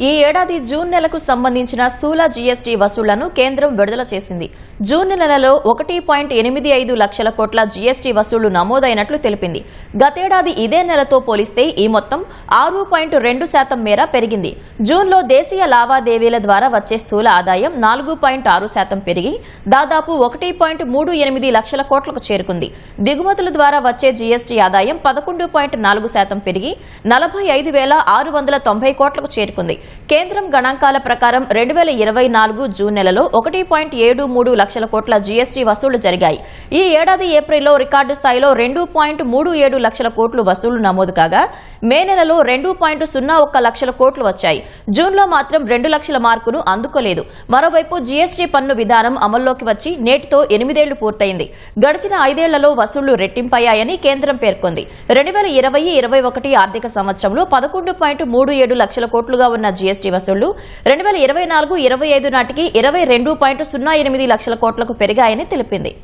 ఈ ఏడాది జూన్ నెలకు సంబంధించిన స్థూల జీఎస్టీ వసూళ్ళను కేంద్రం విడుదల చేసింది. జూన్ నెలలో ఒకటి పాయింట్ ఎనిమిది ఐదు లక్షల కోట్ల జీఎస్టీ వసూళ్ళు నమోదైనట్లు తెలిపింది. గతేడాది ఇదే నెలతో పోలిస్తే ఈ మొత్తం ఆరు పాయింట్ రెండు శాతం మేర పెరిగింది. జూన్లో దేశీయ లావాదేవీల ద్వారా వచ్చే స్థూల ఆదాయం నాలుగు పాయింట్ ఆరు శాతం పెరిగి దాదాపు ఒకటి పాయింట్ మూడు ఎనిమిది లక్షల కోట్లకు చేరుకుంది. దిగుమతుల ద్వారా వచ్చే జీఎస్టీ ఆదాయం పదకొండు పాయింట్ నాలుగు శాతం పెరిగి నలభై ఐదు వేల ఆరు వందల తొంభై కోట్లకు చేరుకుంది. కేంద్రం గణాంకాల ప్రకారం రెండు వేల ఇరవై నాలుగు జూన్ నెలలో ఒకటి పాయింట్ ఏడు మూడు లక్షల కోట్ల జీఎస్టీ వసూళ్ళు జరిగాయి. ఈ ఏడాది ఏప్రిల్లో రికార్డు స్థాయిలో రెండు పాయింట్ మూడు ఏడు లక్షల కోట్లు వసూళ్ళు నమోదు కాగా మే నెలలో రెండు పాయింట్ సున్నా ఒక్క లక్షల కోట్లు వచ్చాయి. జూన్లో మాత్రం రెండు లక్షల మార్కును అందుకోలేదు. మరోవైపు జీఎస్టీ పన్ను విధానం అమల్లోకి వచ్చి నేటితో ఎనిమిదేళ్ళు పూర్తయింది. గడిచిన ఐదేళ్ళలో వసూళ్ళు రెట్టింపయ్యాయని కేంద్రం పేర్కొంది. రెండు వేల ఇరవై ఇరవై ఒకటి ఆర్థిక సంవత్సరంలో పదకొండు పాయింట్ మూడు ఏడు లక్షల కోట్లుగా ఉన్న జీఎస్టీ వసూళ్ళు రెండు వేల ఇరవై నాలుగు ఇరవై ఐదు నాటికి ఇరవై రెండు పాయింట్ సున్నా ఎనిమిది లక్షల కోట్లకు పెరిగాయని తెలిపింది.